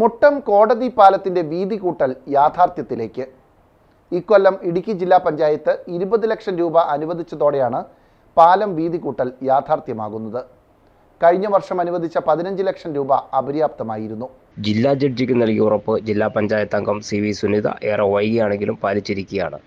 മുട്ടം കോടതി പാലത്തിന്റെ വീതി കൂട്ടൽ യാഥാർത്ഥ്യത്തിലേക്ക്. ഇക്കൊല്ലം ഇടുക്കി ജില്ലാ പഞ്ചായത്ത് ഇരുപത് ലക്ഷം രൂപ അനുവദിച്ചതോടെയാണ് പാലം വീതി കൂട്ടൽ യാഥാർത്ഥ്യമാകുന്നത്. കഴിഞ്ഞ വർഷം അനുവദിച്ച പതിനഞ്ച് ലക്ഷം രൂപ അപര്യാപ്തമായിരുന്നു. ജില്ലാ ജഡ്ജിക്ക് നൽകിയ ഉറപ്പ് ജില്ലാ പഞ്ചായത്ത് അംഗം സി വി സുനിത ഏറെ വൈകിയാണെങ്കിലും പാലിച്ചിരിക്കുകയാണ്.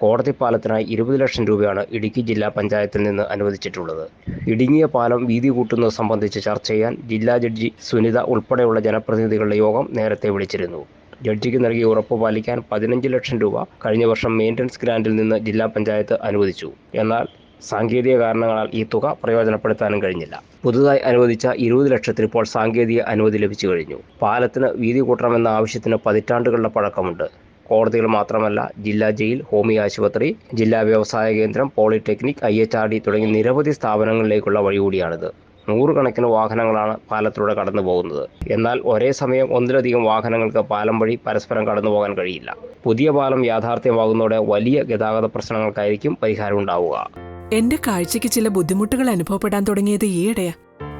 കോടതി പാലത്തിനായി ഇരുപത് ലക്ഷം രൂപയാണ് ഇടുക്കി ജില്ലാ പഞ്ചായത്തിൽ നിന്ന് അനുവദിച്ചിട്ടുള്ളത്. ഇടുങ്ങിയ പാലം വീതി കൂട്ടുന്നത് സംബന്ധിച്ച് ചർച്ച ചെയ്യാൻ ജില്ലാ ജഡ്ജി സുനിത ഉൾപ്പെടെയുള്ള ജനപ്രതിനിധികളുടെ യോഗം നേരത്തെ വിളിച്ചിരുന്നു. ജഡ്ജിക്ക് നൽകിയ ഉറപ്പ് പാലിക്കാൻ പതിനഞ്ച് ലക്ഷം രൂപ കഴിഞ്ഞ വർഷം മെയിന്റനൻസ് ഗ്രാൻഡിൽ നിന്ന് ജില്ലാ പഞ്ചായത്ത് അനുവദിച്ചു. എന്നാൽ സാങ്കേതിക കാരണങ്ങളാൽ ഈ തുക പ്രയോജനപ്പെടുത്താനും കഴിഞ്ഞില്ല. പുതുതായി അനുവദിച്ച ഇരുപത് ലക്ഷത്തിൽ ഇപ്പോൾ സാങ്കേതിക അനുമതി ലഭിച്ചു കഴിഞ്ഞു. പാലത്തിന് വീതി കൂട്ടണമെന്ന ആവശ്യത്തിന് പതിറ്റാണ്ടുകളുടെ പഴക്കമുണ്ട്. കോടതികൾ മാത്രമല്ല ജില്ലാ ജയിൽ ഹോമി ആശുപത്രി ജില്ലാ വ്യവസായ കേന്ദ്രം polytechnic I H R D തുടങ്ങിയ നിരവധി സ്ഥാപനങ്ങളിലേക്കുള്ള വഴി കൂടിയാണിത് നൂറുകണക്കിന് വാഹനങ്ങളാണ് പാലത്തിലൂടെ കടന്നു പോകുന്നത് എന്നാൽ ഒരേ സമയം ഒന്നിലധികം വാഹനങ്ങൾക്ക് പാലം വഴി പരസ്പരം കടന്നു പോകാൻ കഴിയില്ല. പുതിയ പാലം യാഥാർത്ഥ്യമാകുന്നതോടെ വലിയ ഗതാഗത പ്രശ്നങ്ങൾക്കായിരിക്കും പരിഹാരം ഉണ്ടാവുക. എന്റെ കാഴ്ചയ്ക്ക് ചില ബുദ്ധിമുട്ടുകൾ അനുഭവപ്പെടാൻ തുടങ്ങിയത് ഈയിടെയാ.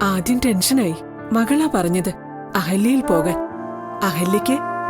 ആദ്യം ടെൻഷനായി. മകളാ പറഞ്ഞത് അഹല്യയിൽ പോകാൻ. അഹല്യയ്ക്ക്